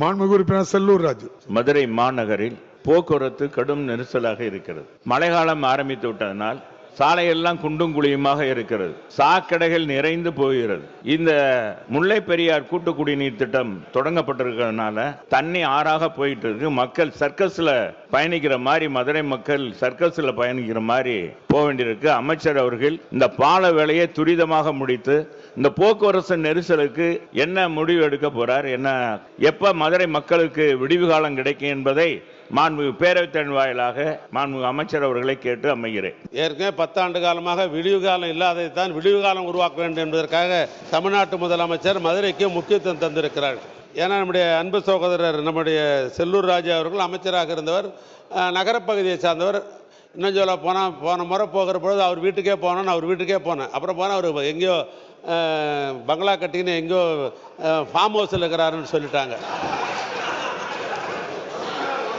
மாண்புமிகு உறுப்பினர் செல்லூர் ராஜு. மதுரை மாநகரில் போக்குவரத்து கடும் நெரிசலாக இருக்கிறது. மழைக்காலம் ஆரம்பித்து விட்டதனால் சாலையெல்லாம் குண்டும் குழியுமாக இருக்கிறது. சாக்கடைகள் நிறைந்து போகிறது. இந்த முல்லை பெரியார் கூட்டு குடிநீர் திட்டம் தொடங்கப்பட்டிருக்கிறதுனால தண்ணி ஆறாக போயிட்டு இருக்கு. மக்கள் சர்க்கஸ்ல பயணிக்கிற மாதிரி மதுரை மக்கள் சர்க்கஸ்ல பயணிக்கிற மாதிரி போக வேண்டியிருக்கு. அமைச்சர் அவர்கள் இந்த பால வேலையை துரிதமாக முடித்து இந்த போக்குவரத்து நெரிசலுக்கு என்ன முடிவு எடுக்க போறார்? என்ன எப்ப மதுரை மக்களுக்கு விடிவு காலம் கிடைக்கும் என்பதை மாண்புமிகு பேரவைத்தன் வாயிலாக மாண்புமிகு அமைச்சர் அவர்களை கேட்டு அமைகிறேன். ஏற்கனவே பத்தாண்டு காலமாக விடிவு காலம் இல்லாததைத்தான் விடிவு காலம் உருவாக்க வேண்டும் என்பதற்காக தமிழ்நாட்டு முதலமைச்சர் மதுரைக்கு முக்கியத்துவம் தந்திருக்கிறார். ஏன்னா நம்முடைய அன்பு சகோதரர் நம்முடைய செல்லூர் ராஜா அவர்கள் அமைச்சராக இருந்தவர் நகரப்பகுதியை சார்ந்தவர் இன்னும் சொல்ல போனால் போன முறை போகிற பொழுது அவர் வீட்டுக்கே போனோன்னு அவர் வீட்டுக்கே போனேன். அப்புறம் போனால் அவர் எங்கேயோ பங்களா கட்டின்னு எங்கேயோ ஃபார்ம் ஹவுஸில் இருக்கிறாருன்னு சொல்லிட்டாங்க.